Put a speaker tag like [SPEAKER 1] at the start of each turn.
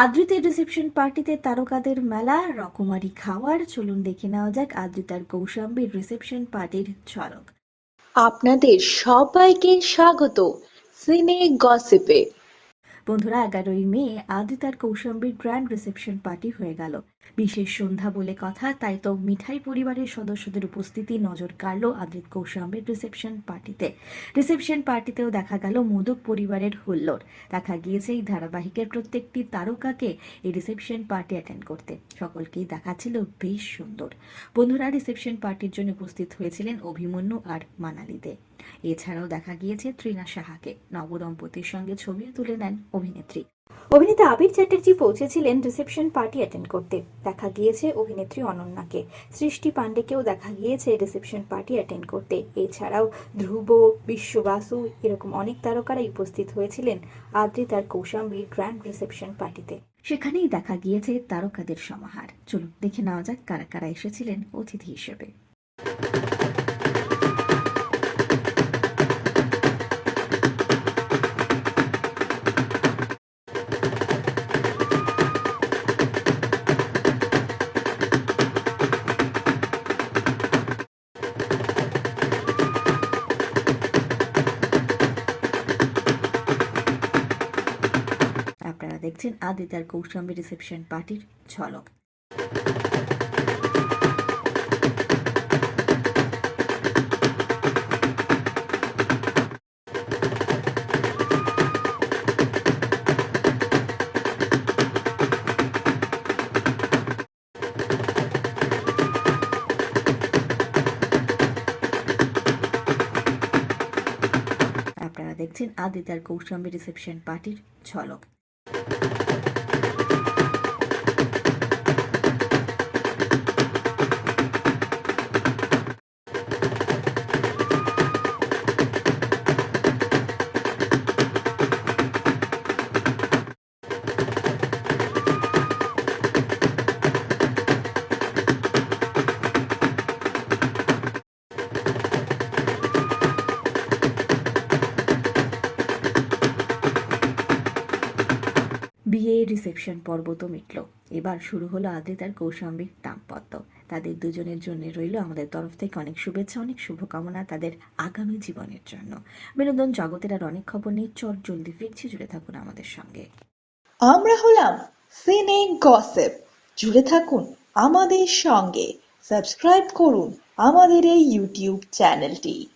[SPEAKER 1] আদ্রিতের reception পার্টিতে তারকাদের মেলা, রকমারি খাওয়ার। চলুন দেখে নেওয়া যাক আদ্রিতার কৌশাম্বীর রিসেপশন পার্টির ঝলক।
[SPEAKER 2] আপনাদের সবাইকে স্বাগত। সিনে গসিপে
[SPEAKER 1] বন্ধুরা, এগারোই মে আদ্রিতার কৌশাম্বীর গ্র্যান্ড রিসেপশন পার্টি হয়ে গেল। বিশেষ সন্ধ্যা বলে কথা, তাই তো মিঠাই পরিবারের সদস্যদের উপস্থিতি নজর কাড়ল আদ্রিত কৌশাম্বীর রিসেপশন পার্টিতে রিসেপশন পার্টিতেও দেখা গেল মোদক পরিবারের হুল্লোর দেখা গিয়েছে এই ধারাবাহিকের প্রত্যেকটি তারকাকে এই রিসেপশন পার্টি অ্যাটেন্ড করতে। সকলকেই দেখাচ্ছিল বেশ সুন্দর। বন্ধুরা রিসেপশন পার্টির জন্য উপস্থিত হয়েছিলেন অভিমন্যু আর মানালিতে। এছাড়াও দেখা গিয়েছে ত্রিনা সাহাকে। নবদম্পতির সঙ্গে ছবিও তুলে নেন অভিনেত্রী। অভিনেতা আবির চ্যাটার্জি পৌঁছেছিলেন রিসেপশন পার্টি অ্যাটেন্ড করতে। দেখা গিয়েছে অভিনেত্রী অনন্যাকে। সৃষ্টি পাণ্ডেকেও দেখা গিয়েছে রিসেপশন পার্টি অ্যাটেন্ড করতে। এছাড়াও ধ্রুব বিশ্ববাসু এরকম অনেক তারকারাই উপস্থিত হয়েছিলেন আদ্রিতার কৌশাম্বীর গ্র্যান্ড রিসেপশন পার্টিতে। সেখানেই দেখা গিয়েছে তারকাদের সমাহার। চলুন দেখে নেওয়া যাক কারা কারা এসেছিলেন অতিথি হিসেবে। আপনারা দেখছেন আদিতার কৌশাম্বী রিসেপশন পার্টির ঝলক। আপনারা দেখছেন আদিতার কৌশাম্বী রিসেপশন পার্টির ঝলক। Thank you. বিয়ের রিসেপশন পর্ব তো মিটল। এবার শুরু হলো আদ্রিতার কৌশাম্বীর দাম্পত্য। তাদের দুজনের জন্য রইল আমাদের তরফ থেকে অনেক শুভেচ্ছা, অনেক শুভকামনা তাদের আগামী জীবনের জন্য। বিনোদন জগতের আর অনেক খবর নেই। চট, জলদি ফিরছি, জুড়ে থাকুন আমাদের সঙ্গে।
[SPEAKER 2] আমরা হলাম সিনে গসেপ। জুড়ে থাকুন আমাদের সঙ্গে। সাবস্ক্রাইব করুন আমাদের এই ইউটিউব চ্যানেলটি।